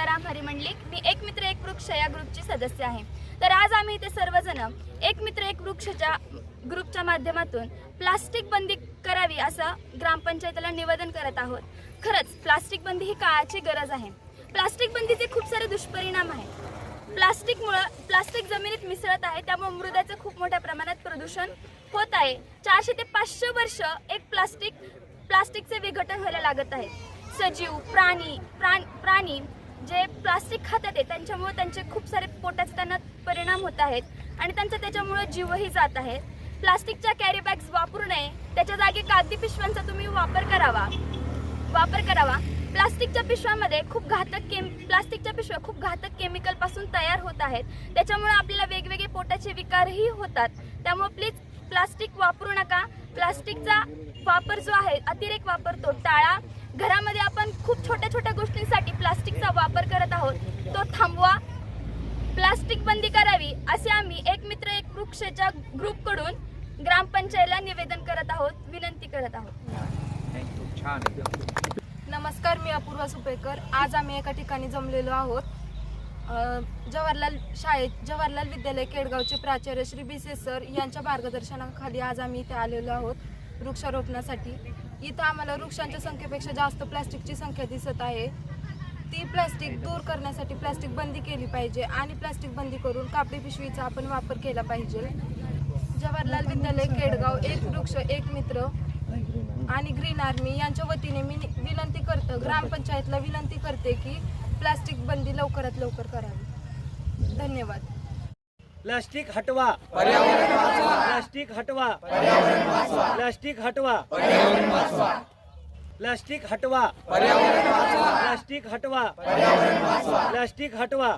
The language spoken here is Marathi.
सीताराम हरिमंडलिक मी एक मित्र एक वृक्ष या ग्रुपची सदस्य आहे. तर आज आम्ही इथे सर्वजण एक मित्र एक वृक्षच्या ग्रुपच्या माध्यमातून प्लास्टिक बंदी करावी असं ग्रामपंचायतीला निवेदन करत आहोत. खरंच प्लास्टिक बंदी ही काळाची गरज आहे. प्लास्टिक बंदीचे खूप सारे दुष्परिणाम आहेत. प्लास्टिकमुळं प्लास्टिक जमिनीत मिसळत आहे त्यामुळे मृदाचं खूप मोठ्या प्रमाणात प्रदूषण होत आहे. चारशे ते पाचशे वर्ष एक प्लास्टिक प्लास्टिकचे विघटन व्हायला लागत आहे. सजीव प्राणी प्राण प्राणी जे प्लास्टिक खातात आहे त्यांच्यामुळे त्यांचे खूप सारे पोटाचे त्यांना परिणाम होत आहेत. आणि त्यांचा त्याच्यामुळे जीवही जात आहे. प्लास्टिकच्या कॅरी बॅग्स वापरू नये. त्याच्या जागी कागदी पिशव्यांचा तुम्ही वापर करावा. वापर करावा. प्लास्टिकच्या पिशव्यामध्ये खूप घातक केम प्लास्टिकच्या पिशव्या खूप घातक केमिकलपासून तयार होत आहेत. त्याच्यामुळे आपल्याला वेगवेगळे पोटाचे विकारही होतात. त्यामुळे प्लीज प्लास्टिक वापरू नका. प्लास्टिकचा वापर जो आहे अतिरेक वापर तो टाळा. खूप छोट्या छोट्या गोष्टींसाठी प्लास्टिकचा वापर करत आहोत. तो थांबवा. प्लास्टिक बंदी करावी असे आम्ही एक मित्र एक वृक्षच्या ग्रुपकडून ग्रामपंचायतला निवेदन करत आहोत विनंती करत आहोत. नमस्कार मी अपूर्वा सुपेकर. आज आम्ही एका ठिकाणी जमलेलो आहोत. जवाहरलाल शाळेत जवाहरलाल विद्यालय केडगावचे प्राचार्य श्री बी से सर यांच्या मार्गदर्शनाखाली आज आम्ही इथे आलेलो आहोत. वृक्षारोपणासाठी. इथं आम्हाला वृक्षांच्या संख्येपेक्षा जास्त प्लास्टिकची संख्या दिसत आहे. ती प्लास्टिक दूर करण्यासाठी प्लास्टिक बंदी केली पाहिजे आणि प्लास्टिक बंदी करून कापडी पिशवीचा आपण वापर केला पाहिजे. जवाहरलाल विद्यालय केडगाव एक वृक्ष एक मित्र आणि ग्रीन आर्मी यांच्या वतीने मी विनंती करतो ग्रामपंचायतला विनंती करते की प्लास्टिक बंदी लवकरात लवकर करावी. धन्यवाद. प्लास्टिक हटवा. प्लास्टिक हटवा. प्लास्टिक हटवा. प्लास्टिक हटवा. प्लास्टिक हटवा. प्लास्टिक हटवा.